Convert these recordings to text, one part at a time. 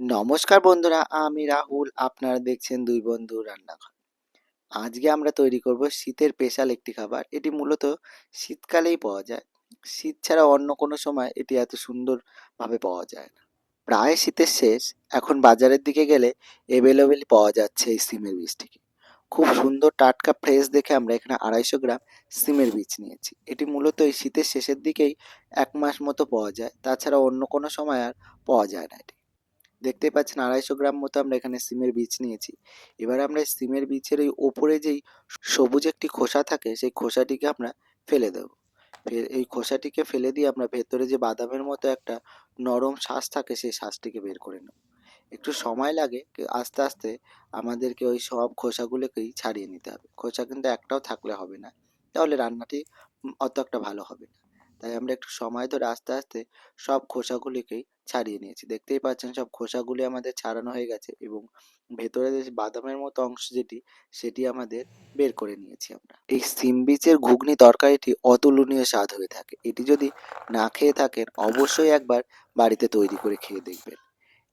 নমস্কার বন্ধুরা, আমি রাহুল, আপনারা দেখছেন দুই বন্ধু রান্নাঘর। আজকে আমরা তৈরি করব শীতের স্পেশাল একটি খাবার, এটি মূলত শীতকালেই পাওয়া যায়। শীত ছাড়া অন্য কোনো সময় এটি এত সুন্দরভাবে পাওয়া যায় না। প্রায় শীতের শেষ, এখন বাজারের দিকে গেলে অ্যাভেলেবেল পাওয়া যাচ্ছে এই সিমের বীজটিকে খুব সুন্দর টাটকা ফ্রেশ দেখে আমরা এখানে আড়াইশো গ্রাম সিমের বীজ নিয়েছি। এটি মূলত এই শীতের শেষের দিকেই এক মাস মতো পাওয়া যায়, তাছাড়া অন্য কোনো সময় আর পাওয়া যায় না এটি। দেখতেই পাচ্ছেন আড়াইশো গ্রাম মতো আমরা এখানে সিমের বীজ নিয়েছি। এবার আমরা সিমের বীজের ওই ওপরে যেই সবুজ একটি খোসা থাকে, সেই খোসাটিকে আমরা ফেলে দেবো। এই খোসাটিকে ফেলে দিয়ে আমরা ভেতরে যে বাদামের মতো একটা নরম শ্বাস থাকে, সেই শ্বাসটিকে বের করে নেব। একটু সময় লাগে আস্তে আস্তে আমাদেরকে ওই সব খোসাগুলোকেই ছাড়িয়ে নিতে হবে। খোসা কিন্তু একটাও থাকলে হবে না, তাহলে রান্নাটি অত একটা ভালো হবে না। তাই আমরা একটু সময় ধরে আস্তে আস্তে সব খোসাগুলিকেই ছাড়িয়ে নিয়েছি। দেখতেই পাচ্ছেন সব খোসাগুলি আমাদের ছাড়ানো হয়ে গেছে এবং ভেতরে যে বাদামের মতো অংশ যেটি, সেটি আমাদের বের করে নিয়েছি আমরা। এই সিম বীজের ঘুগনি তরকারিটি অতুলনীয় স্বাদ হয়ে থাকে। এটি যদি না খেয়ে থাকেন, অবশ্যই একবার বাড়িতে তৈরি করে খেয়ে দেখবেন।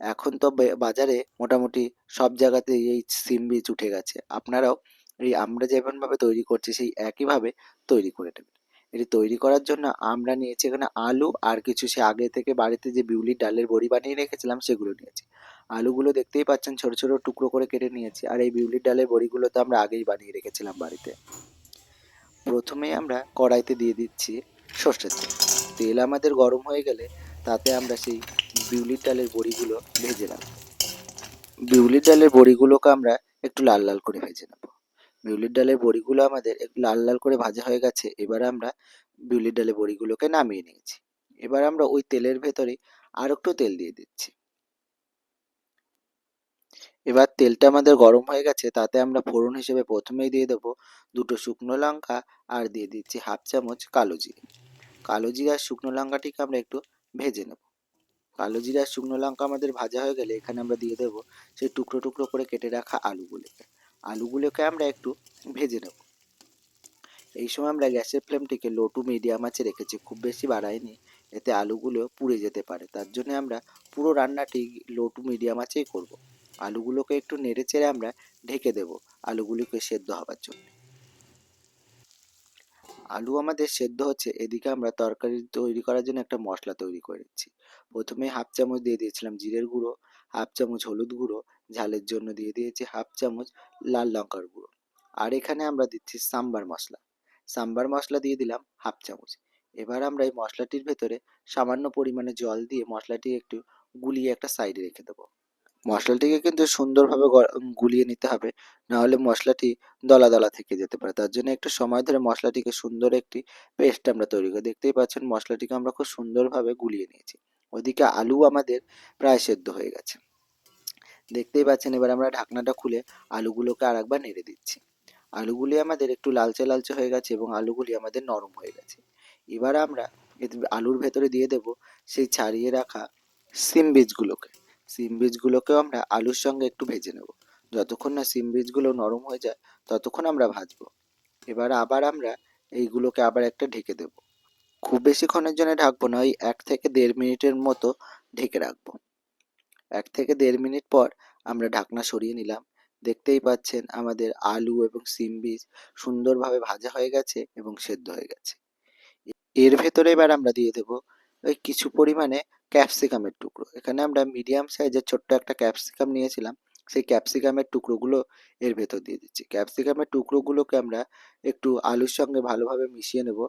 এখন তো বাজারে মোটামুটি সব জায়গাতেই এই সিম বীজ উঠে গেছে। আপনারাও এই আমরা যেমনভাবে তৈরি করছি, সেই একইভাবে তৈরি করে নেবেন। এটি তৈরি করার জন্য আমরা নিয়েছি এখানে আলু আর কিছু সে আগে থেকে বাড়িতে যে বিউলির ডালের বড়ি বানিয়ে রেখেছিলাম সেগুলো নিয়েছি। আলুগুলো দেখতেই পাচ্ছেন ছোট ছোট টুকরো করে কেটে নিয়েছি আর এই বিউলির ডালের বড়িগুলো তো আমরা আগেই বানিয়ে রেখেছিলাম বাড়িতে। প্রথমেই আমরা কড়াইতে দিয়ে দিচ্ছি সর্ষের তেল। তেল আমাদের গরম হয়ে গেলে তাতে আমরা সেই বিউলির ডালের বড়িগুলো ভেজে নেব। বিউলির ডালের বড়িগুলোকে আমরা একটু লাল লাল করে ভেজে নেব। বিউলির ডালের বড়িগুলো আমাদের একটু লাল লাল করে ভাজা হয়ে গেছে, এবার আমরা বিউলির ডালের বড়িগুলোকে নামিয়ে নিয়েছি। এবার আমরা ওই তেলের ভেতরে আর একটু তেল দিয়ে দিচ্ছি। এবার তেলটা আমাদের গরম হয়ে গেছে, তাতে আমরা ফোড়ন হিসেবে প্রথমেই দিয়ে দেবো দুটো শুকনো লঙ্কা আর দিয়ে দিচ্ছি হাফ চামচ কালো জিরে। কালো জিরা আর শুকনো লঙ্কাটিকে আমরা একটু ভেজে নেব। কালো জিরা আর শুকনো লঙ্কা আমাদের ভাজা হয়ে গেলে এখানে আমরা দিয়ে দেবো সেই টুকরো টুকরো করে কেটে রাখা আলুগুলোকে। আলুগুলোকে আমরা একটু ভেজে নেব। এই সময় আমরা গ্যাসের ফ্লেমটিকে লো টু মিডিয়াম আছে রেখেছি, খুব বেশি বাড়াইনি, এতে আলুগুলো পুড়ে যেতে পারে। তার জন্য আমরা পুরো রান্নাটি লো টু মিডিয়াম আছেই করব। আলুগুলোকে একটু নেড়ে চেড়ে আমরা ঢেকে দেব আলুগুলোকে সেদ্ধ হওয়ার জন্য। আলু আমাদের সেদ্ধ হচ্ছে, এদিকে আমরা তরকারি তৈরি করার জন্য একটা মশলা তৈরি করে নিচ্ছি প্রথমে হাফ চামচ দিয়ে দিয়েছিলাম জিরের গুঁড়ো, হাফ চামচ হলুদ গুঁড়ো, ঝালের জন্য দিয়ে দিয়েছি হাফ চামচ লাল লঙ্কার গুঁড়ো। আর এখানে আমরা দিচ্ছি সাম্বার মশলা। সাম্বার মশলা দিয়ে দিলাম হাফ চামচ। এবার আমরা এই মশলাটির ভেতরে সামান্য পরিমাণে জল দিয়ে মশলাটি একটু গুলিয়ে একটা সাইডে রেখে দেবো। মশলাটিকে কিন্তু সুন্দরভাবে গুলিয়ে নিতে হবে। নাহলে মশলাটি দলা দলা থেকে যেতে পারে। তার জন্য একটু সময় ধরে মশলাটিকে সুন্দর একটি পেস্ট আমরা তৈরি করি। দেখতেই পাচ্ছেন মশলাটিকে আমরা খুব সুন্দরভাবে গুলিয়ে নিয়েছি। ওদিকে আলু আমাদের প্রায় সেদ্ধ হয়ে গেছে। দেখতেই পাচ্ছেন এবার আমরা ঢাকনাটা খুলে আলুগুলোকে আর একবার নেড়ে দিচ্ছি। আলুগুলি আমাদের একটু লালচে লালচে হয়ে গেছে এবং আলুগুলি আমাদের নরম হয়ে গেছে। এবার আমরা আলুর ভেতরে দিয়ে দেব সেই ছাড়িয়ে রাখা সিম বীজগুলোকে। সিম বীজগুলোকেও আমরা আলুর সঙ্গে একটু ভেজে নেব। যতক্ষণ না সিম বীজগুলো নরম হয়ে যায়, ততক্ষণ আমরা ভাজবো। এবার আবার আমরা এইগুলোকে আবার একটা ঢেকে দেব। খুব বেশিক্ষণের জন্য ঢাকবো না, ওই এক থেকে দেড় মিনিটের মতো ঢেকে রাখব। এক থেকে দেড় মিনিট পর আমরা ঢাকনা সরিয়ে নিলাম। দেখতেই পাচ্ছেন আমাদের আলু এবং সিম বীজ সুন্দরভাবে ভাজা হয়ে গেছে এবং সেদ্ধ হয়ে গেছে। এর ভেতরে এবার আমরা দিয়ে দেব ওই কিছু পরিমাণে ক্যাপসিকামের টুকরো। এখানে আমরা মিডিয়াম সাইজের ছোট্ট একটা ক্যাপসিকাম নিয়েছিলাম। সেই ক্যাপসিকামের টুকরোগুলো এর ভেতর দিয়ে দিচ্ছি। ক্যাপসিকামের টুকরোগুলোকে আমরা একটু আলুর সঙ্গে ভালোভাবে মিশিয়ে নেব।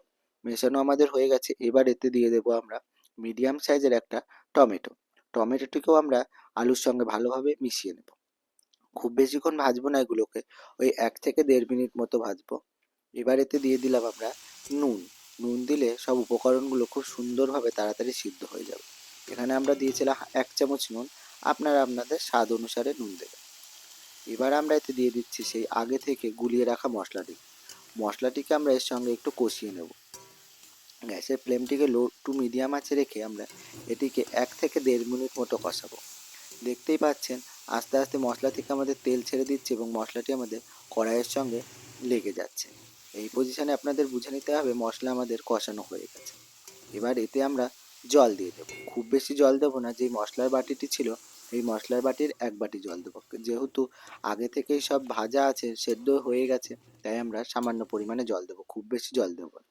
মেশানো আমাদের হয়ে গেছে। এবার এতে দিয়ে দেবো আমরা মিডিয়াম সাইজের একটা টমেটো। টমেটোটিকেও আমরা আলুর সঙ্গে ভালোভাবে মিশিয়ে নেব। খুব বেশিক্ষণ ভাজবো না এগুলোকে। ওই এক থেকে দেড় মিনিট মতো ভাজবো। এবার এতে দিয়ে দিলাম আমরা নুন। নুন দিলে সব উপকরণগুলো খুব সুন্দরভাবে তাড়াতাড়ি সিদ্ধ হয়ে যাবে। এখানে আমরা দিয়েছিলাম এক চামচ নুন। আপনারা আপনাদের স্বাদ অনুসারে নুন দেবেন। এবার আমরা এতে দিয়ে দিচ্ছি সেই আগে থেকে গুলিয়ে রাখা মশলাটি। মশলাটিকে আমরা এর সঙ্গে একটু কষিয়ে নেব। গ্যাসের ফ্লেমটিকে লো টু মিডিয়াম আঁচে রেখে আমরা এটিকে এক থেকে দেড় মিনিট মতো কষাবো। দেখতেই পাচ্ছেন, আস্তে আস্তে মশলা থেকে আমাদের তেল ছেড়ে দিচ্ছে এবং মশলাটি আমাদের কড়াইয়ের সঙ্গে লেগে যাচ্ছে। এই পজিশনে আপনাদের বুঝে নিতে হবে মশলা আমাদের কষানো হয়ে গেছে। এবার এতে আমরা জল দিয়ে দেবো। খুব বেশি জল দেবো না যে মশলার বাটিটি ছিল, এই মশলার বাটির এক বাটি জল দেবো। যেহেতু আগে থেকেই সব ভাজা আছে, সেদ্ধ হয়ে গেছে, তাই আমরা সামান্য পরিমাণে জল দেবো, খুব বেশি জল দেবো না।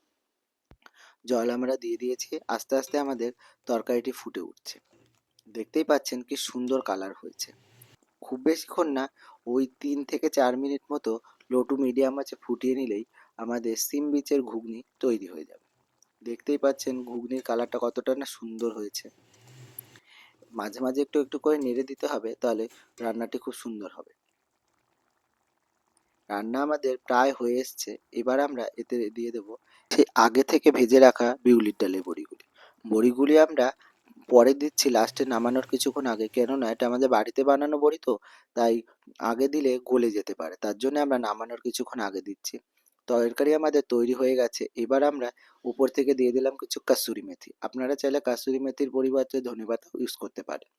জল আমরা দিয়ে দিয়েছি, আস্তে আস্তে আমাদের তরকারিটি ফুটে উঠছে। দেখতেই পাচ্ছেন কি সুন্দর কালার হয়েছে। খুব বেশিক্ষণ না, ওই তিন থেকে চার মিনিট মতো লো টু মিডিয়াম আছে, ফুটিয়ে নিলেই আমাদের সিম বিচের ঘুগনি তৈরি হয়ে যাবে। দেখতেই পাচ্ছেন ঘুগনির কালারটা কতটা না সুন্দর হয়েছে। মাঝে মাঝে একটু একটু করে নেড়ে দিতে হবে, তাহলে রান্নাটি খুব সুন্দর হবে। রান্না আমাদের প্রায় হয়ে এসছে। এবার আমরা এতে দিয়ে দেব সেই আগে থেকে ভেজে রাখা বিউলির ডালের বড়িগুলি। বড়িগুলি আমরা পরে দিচ্ছি লাস্টে নামানোর কিছুক্ষণ আগে। কেননা এটা আমাদের বাড়িতে বানানো বড়ি তো, তাই আগে দিলে গলে যেতে পারে। তার জন্য আমরা নামানোর কিছুক্ষণ আগে দিচ্ছি। তরকারি আমাদের তৈরি হয়ে গেছে। এবার আমরা উপর থেকে দিয়ে দিলাম কিছু কাসুরি মেথি। আপনারা চাইলে কাসুরি মেথির পরিবর্তে ধনেপাতা ইউজ করতে পারেন।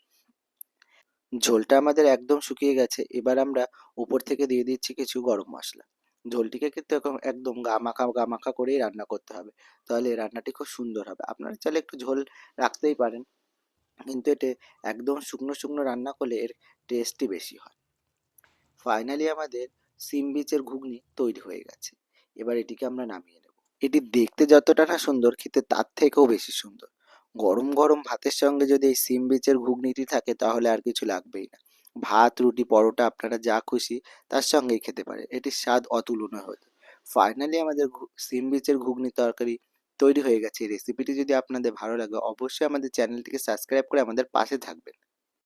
ঝোলটা আমাদের একদম শুকিয়ে গেছে। এবার আমরা উপর থেকে দিয়ে দিচ্ছি কিছু গরম মশলা। ঝোলটিকে কিন্তু একদম গামাখা গামাখা করেই রান্না করতে হবে। তাহলে রান্নাটি খুব সুন্দর হবে। আপনারা চাইলে একটু ঝোল রাখতেই পারেন। কিন্তু এতে একদম শুকনো শুকনো রান্না করলে এর টেস্টই বেশি হয়। ফাইনালি আমাদের সিম বিচের ঘুগনি তৈরি হয়ে গেছে। এবার এটিকে আমরা নামিয়ে নেব। এটি দেখতে যতটা না সুন্দর, খেতে তার থেকেও বেশি সুন্দর। গরম গরম ভাতের সঙ্গে যদি এই সিম বিচের ঘুগনিটি থাকে, তাহলে আর কিছু লাগবেই না। ভাত, রুটি, পরোটা আপনারা যা খুশি তার সঙ্গেই খেতে পারে এটির স্বাদ অতুলনীয় হতো ফাইনালি আমাদের সিম বিচের ঘুগনি তরকারি তৈরি হয়ে গেছে। এই রেসিপিটি যদি আপনাদের ভালো লাগে, অবশ্যই আমাদের চ্যানেলটিকে সাবস্ক্রাইব করে আমাদের পাশে থাকবেন।